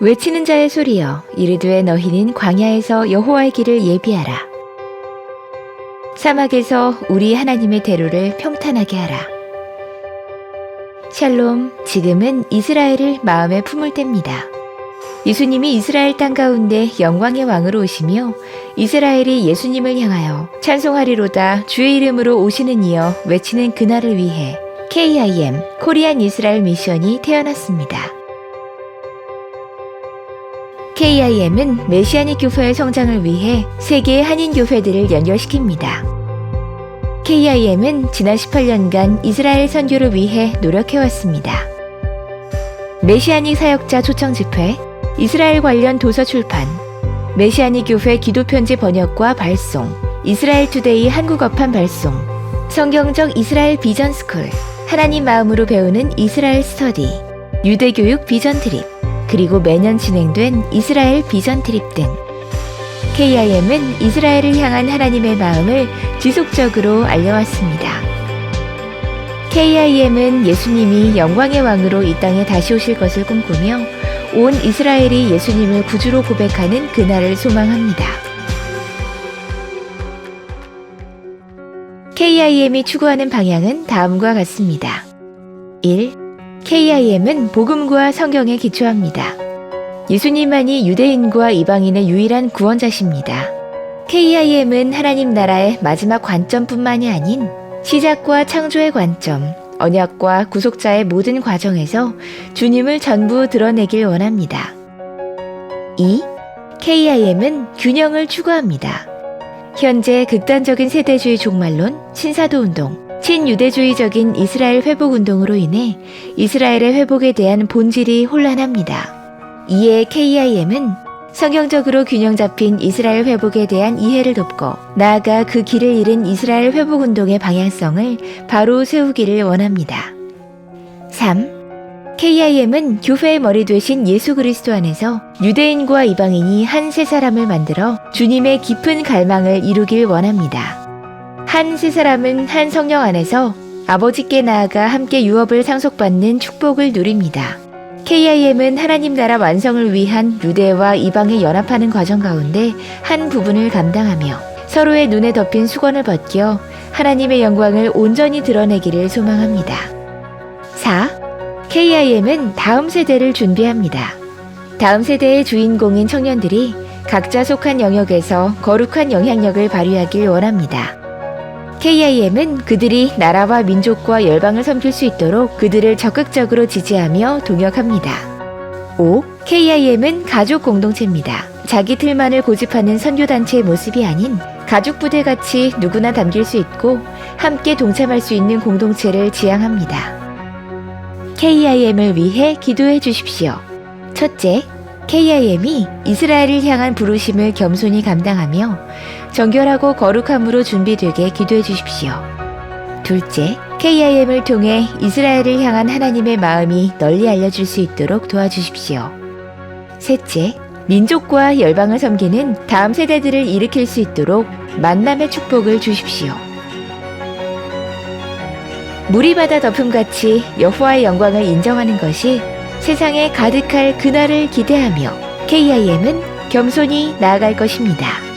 외치는 자의 소리여 이르되 너희는 광야에서 여호와의 길을 예비하라. 사막에서 우리 하나님의 대로를 평탄하게 하라. 샬롬 지금은 이스라엘을 마음에 품을 때입니다 예수님이 이스라엘 땅 가운데 영광의 왕으로 오시며 이스라엘이 예수님을 향하여 찬송하리로다 주의 이름으로 오시는 이여 외치는 그날을 위해 KIM 코리안 이스라엘 미션이 태어났습니다. KIM은 메시아닉 교회의 성장을 위해 세계의 한인 교회들을 연결시킵니다. KIM은 지난 18년간 이스라엘 선교를 위해 노력해왔습니다. 메시아닉 사역자 초청 집회, 이스라엘 관련 도서 출판, 메시아닉 교회 기도 편지 번역과 발송, 이스라엘 투데이 한국어판 발송, 성경적 이스라엘 비전 스쿨, 하나님 마음으로 배우는 이스라엘 스터디, 유대교육 비전 트립, 그리고 매년 진행된 이스라엘 비전 트립 등 KIM은 이스라엘을 향한 하나님의 마음을 지속적으로 알려왔습니다. KIM은 예수님이 영광의 왕으로 이 땅에 다시 오실 것을 꿈꾸며 온 이스라엘이 예수님을 구주로 고백하는 그날을 소망합니다. KIM이 추구하는 방향은 다음과 같습니다. 1. KIM은 복음과 성경에 기초합니다. 예수님만이 유대인과 이방인의 유일한 구원자십니다. KIM은 하나님 나라의 마지막 관점뿐만이 아닌 시작과 창조의 관점, 언약과 구속자의 모든 과정에서 주님을 전부 드러내길 원합니다. 2. KIM은 균형을 추구합니다. 현재 극단적인 세대주의 종말론, 신사도 운동, 친유대주의적인 이스라엘 회복 운동으로 인해 이스라엘의 회복에 대한 본질이 혼란합니다. 이에 KIM은 성경적으로 균형 잡힌 이스라엘 회복에 대한 이해를 돕고 나아가 그 길을 잃은 이스라엘 회복 운동의 방향성을 바로 세우기를 원합니다. 3. KIM은 교회의 머리 되신 예수 그리스도 안에서 유대인과 이방인이 한 세 사람을 만들어 주님의 깊은 갈망을 이루길 원합니다. 한 세 사람은 한 성령 안에서 아버지께 나아가 함께 유업을 상속받는 축복을 누립니다. KIM은 하나님 나라 완성을 위한 유대와 이방의 연합하는 과정 가운데 한 부분을 감당하며 서로의 눈에 덮인 수건을 벗겨 하나님의 영광을 온전히 드러내기를 소망합니다. 4. KIM은 다음 세대를 준비합니다. 다음 세대의 주인공인 청년들이 각자 속한 영역에서 거룩한 영향력을 발휘하길 원합니다. KIM은 그들이 나라와 민족과 열방을 섬길 수 있도록 그들을 적극적으로 지지하며 동역합니다. 5. KIM은 가족 공동체입니다. 자기 틀만을 고집하는 선교단체의 모습이 아닌 가족 부대 같이 누구나 담길 수 있고 함께 동참할 수 있는 공동체를 지향합니다. KIM을 위해 기도해 주십시오. 첫째, KIM이 이스라엘을 향한 부르심을 겸손히 감당하며 정결하고 거룩함으로 준비되게 기도해 주십시오. 둘째, KIM을 통해 이스라엘을 향한 하나님의 마음이 널리 알려질 수 있도록 도와주십시오. 셋째, 민족과 열방을 섬기는 다음 세대들을 일으킬 수 있도록 만남의 축복을 주십시오. 물이 바다 덮음같이 여호와의 영광을 인정하는 것이 세상에 가득할 그날을 기대하며 KIM은 겸손히 나아갈 것입니다.